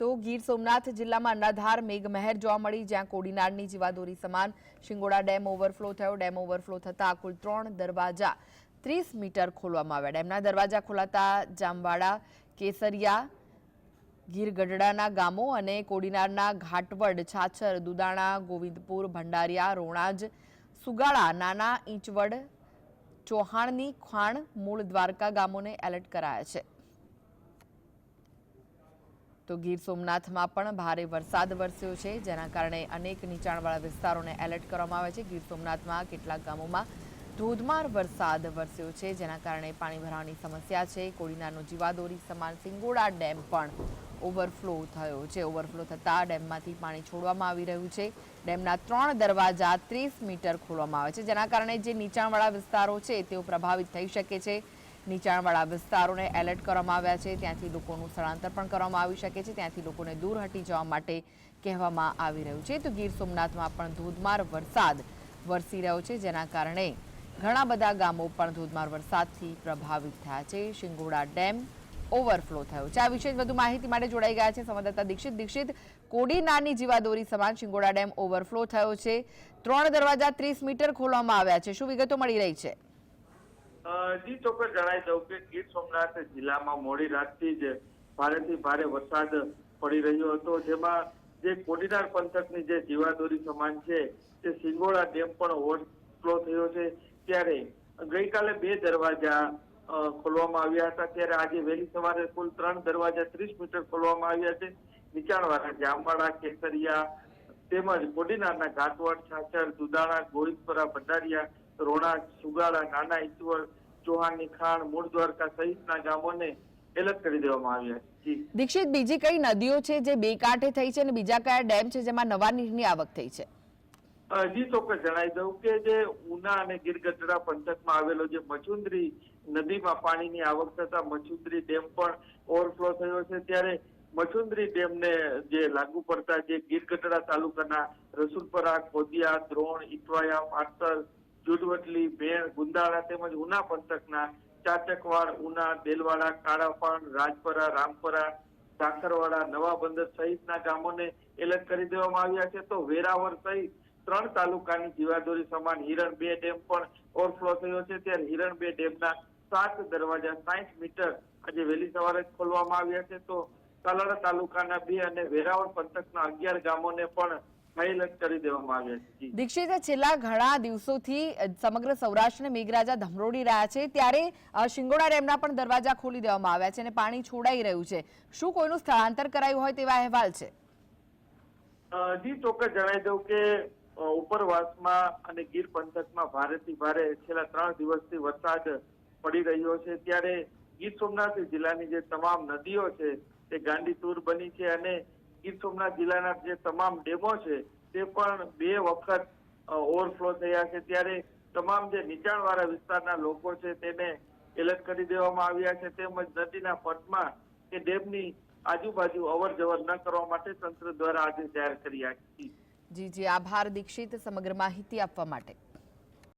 તો ગીર સોમનાથ જિલ્લામાં અન્નાધાર મેઘમહેર જોવા મળી, જ્યાં કોડીનારની જીવાદોરી સમાન. શિંગોડા ડેમ ઓવરફ્લો થયો. ડેમ ઓવરફ્લો થતાં કુલ ત્રણ દરવાજા ત્રીસ મીટર ખોલવામાં આવ્યા. ડેમના દરવાજા ખોલાતા જામવાડા, કેસરિયા ગીર ગઢડાના ગામો અને કોડીનારના ઘાટવડ, છાછર, દુદાણા, ગોવિંદપુર, ભંડારિયા, રોણાજ, સુગાળા, નાના ઈંચવડ, ચૌહાણની ખાણ મૂળ દ્વારકા ગામોને એલર્ટ કરાયા છે. તો ગીર સોમનાથમાં પણ ભારે વરસાદ વરસ્યો છે, જેના કારણે અનેક નીચાણવાળા વિસ્તારોને એલર્ટ કરવામાં આવે છે. ગીર સોમનાથમાં કેટલાક ગામોમાં ધોધમાર વરસાદ વરસ્યો છે, જેના કારણે પાણી ભરાવાની સમસ્યા છે. કોડીનારનો જીવાદોરી સમાન સિંગોડા ડેમ પણ ઓવરફ્લો થયો છે. ઓવરફ્લો થતાં ડેમમાંથી પાણી છોડવામાં આવી રહ્યું છે. ડેમના ત્રણ દરવાજા ત્રીસ મીટર ખોલવામાં આવે છે, જેના કારણે જે નીચાણવાળા વિસ્તારો છે, તેઓ પ્રભાવિત થઈ શકે છે. નીચાણવાળા વિસ્તારોને એલર્ટ કરવામાં આવ્યા છે. ત્યાંથી લોકોનું સ્થળાંતર પણ કરવામાં આવી શકે છે. ત્યાંથી લોકોને દૂર હટી જવા માટે કહેવામાં આવી રહ્યું છે. તો ગીર સોમનાથમાં પણ ધોધમાર વરસાદ વરસી રહ્યો છે, જેના કારણે ઘણા બધા ગામો પણ ધોધમાર વરસાદથી પ્રભાવિત થયા છે. શિંગોડા ડેમ ઓવરફ્લો થયો છે. આ વિશે વધુ માહિતી માટે જોડાઈ ગયા છે સંવાદદાતા દીક્ષિત. દીક્ષિત, કોડીનારની જીવાદોરી સમાન શિંગોડા ડેમ ઓવરફ્લો થયો છે. ત્રણ દરવાજા ત્રીસ મીટર ખોલવામાં આવ્યા છે. શું વિગતો મળી રહી છે? જી, ચોક્કસ જણાવી દઉં કે ગીર સોમનાથ જિલ્લામાં મોડી રાતથી જ ભારેથી ભારે વરસાદ પડી રહ્યો હતો. જેમાં જે કોડીનાર પંથકની જે જીવાદોરી સમાન છે, તે સિંગોડા ડેમ પણ ઓવરફ્લો થયો છે. ત્યારે ગઈકાલે બે દરવાજા ખોલવામાં આવ્યા હતા. ત્યારે આજે વહેલી સવારે કુલ ત્રણ દરવાજા ત્રીસ મીટર ખોલવામાં આવ્યા છે. નીચાણવાળા જામવાડા, કેસરિયા તેમજ કોડીનારના ઘાટવડ, છાછર, દુદાણા ગોરીપરા ભંડારિયા રોણા સુગાળા નાના ઈશ્વર ચૌહાણની ખાણ મૂળ દ્વારકા સહિતના ગામોને એલર્ટ કરી દેવામાં આવ્યા છે. દીક્ષિત બીજી કઈ નદીઓ છે જે બે કાંઠે થઈ છે અને બીજા કયા ડેમ છે જેમાં નવા નીરની આવક થઈ છે? હજી ચોક્કસ જણાવી દઉં કે જે ઉના અને ગીરગઢડા પંથકમાં આવેલો જે મચુંદરી નદીમાં પાણીની આવક થતા મચુંદરી ડેમ પણ ઓવરફ્લો થયો છે. ત્યારે મચુંદરી ડેમને જે લાગુ પડતા જે ગીરગઢડા તાલુકાના રસુલપરા કોદિયા દ્રોણ ઇટવાયા પાટસર જુડવટલી ભેણ ગુંદાળા તેમજ ઉના પંથકના ચાચકવાડ, ઉના, દેલવાડા કાળાપાણ રાજપરા, રામપરા સાખરવાડા નવા બંદર સહિતના ગામોને એલર્ટ કરી દેવામાં આવ્યા છે. તો વેરાવર સહિત ત્રણ તાલુકાની જીવાદોરી સમાન હિરણ બે ડેમ પણ ઓવરફ્લો થયો છે. ત્યારે હિરણ બે ડેમના સાત દરવાજા સાઠ મીટર આજે વહેલી સવારે ખોલવામાં આવ્યા છે. તો તાલાળા તાલુકાના બે અને વેરાવળ પંથકના અગિયાર ગામોને પણ એલર્ટ કરી દેવામાં આવ્યા છે દીક્ષિત છેલ્લા ઘણા દિવસોથી સમગ્ર સૌરાષ્ટ્રને મેઘરાજા ધમરોડી રહ્યા છે ત્યારે શિંગોડા ડેમના પણ દરવાજા ખોલી દેવામાં આવ્યા છે અને પાણી છોડાઈ રહ્યું છે. શું કોઈનું સ્થળાંતર કરાયું હોય તેવા અહેવાલ છે? જી ચોક્કસ જણાવી દઉં કે ઉપરવાસમાં અને ગીર પંથકમાં ભારેથી ભારે છેલ્લા ત્રણ દિવસથી વરસાદ પડી રહ્યો છે. ત્યારે ગીર સોમનાથ જિલ્લાની જે તમામ નદીઓ છે તે ગાંડીતુર બની છે અને ગીર સોમનાથ જિલ્લાના જે તમામ ડેમો છે, તે પણ બે વખત ઓવરફ્લો થયા છે. ત્યારે તમામ જે નીચાણવાળા વિસ્તારના લોકો છે, તેને એલર્ટ કરી દેવામાં આવ્યા છે. તેમજ નદીના પટમાં કે ડેમની આજુબાજુ અવર જવર ન કરવા માટે તંત્ર દ્વારા આજે જાહેર કર્યા છે જી જી. આભાર દીક્ષિત સમગ્ર માહિતી આપવા માટે.